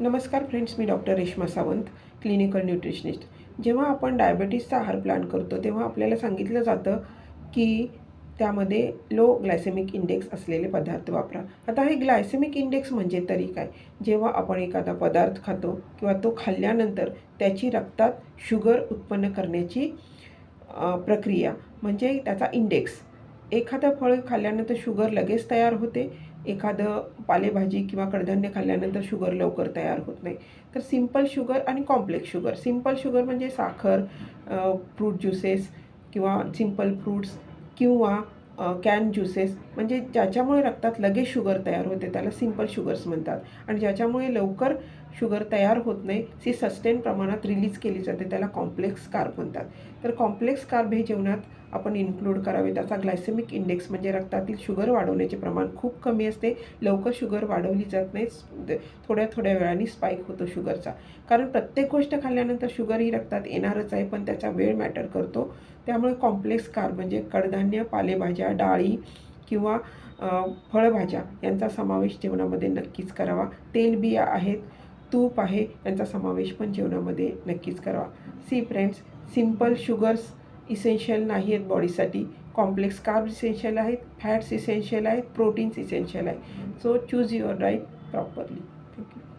नमस्कार फ्रेंड्स मी doctor Reshma Sawant clinical nutritionist. जेव्हा आपण डायबेटीसचा आहार प्लॅन करतो तेव्हा आपल्याला सांगितलं जातं की त्यामध्ये लो ग्लायसेमिक इंडेक्स असलेले पदार्थ वापरा. आता हे ग्लायसेमिक इंडेक्स म्हणजे तरी काय? जेव्हा आपण एखादा पदार्थ खातो किंवा तो खाल्ल्यानंतर त्याची रक्तात शुगर उत्पन्न करण्याची प्रक्रिया म्हणजे त्याचा इंडेक्स. एखादं फळ खाल्ल्यानंतर शुगर लगेच तयार होते. एखादं पालेभाजी किंवा कडधान्य खाल्ल्यानंतर शुगर लवकर तयार होत नाही. तर सिंपल शुगर आणि कॉम्प्लेक्स शुगर. सिंपल शुगर म्हणजे साखर फ्रूट ज्युसेस किंवा सिंपल फ्रूट्स किंवा कॅन ज्युसेस म्हणजे ज्याच्यामुळे रक्तात लगेच शुगर तयार होते त्याला सिंपल शुगर्स म्हणतात. आणि ज्याच्यामुळे लवकर शुगर तयार होत नाही ती सस्टेन प्रमाणात रिलीज केली जाते त्याला कॉम्प्लेक्स कार्ब म्हणतात. तर कॉम्प्लेक्स कार्ब हे जेवणात आपण इन्क्लूड करावे. त्याचा ग्लायसेमिक इंडेक्स म्हणजे रक्तातील शुगर वाढवण्याचे प्रमाण खूप कमी असते. लवकर शुगर वाढवली जात नाही. थोड्या थोड्या वेळाने स्पाईक होतो शुगरचा कारण प्रत्येक गोष्ट खाल्ल्यानंतर शुगर ही रक्तात येणारच आहे पण त्याचा वेळ मॅटर करतो. त्यामुळे कॉम्प्लेक्स कार म्हणजे कडधान्य पालेभाज्या डाळी किंवा फळभाज्या यांचा समावेश जेवणामध्ये नक्कीच करावा. तेलबिया आहेत तूप आहे यांचा समावेश पण जेवणामध्ये नक्कीच करावा. See friends simple sugars essential नाही आहेत बॉडीसाठी कॉम्प्लेक्स कार्ब इसेन्शियल आहेत फॅट्स इसेन्शियल आहेत प्रोटीन्स इसेन्शियल आहेत. So choose your diet properly thank you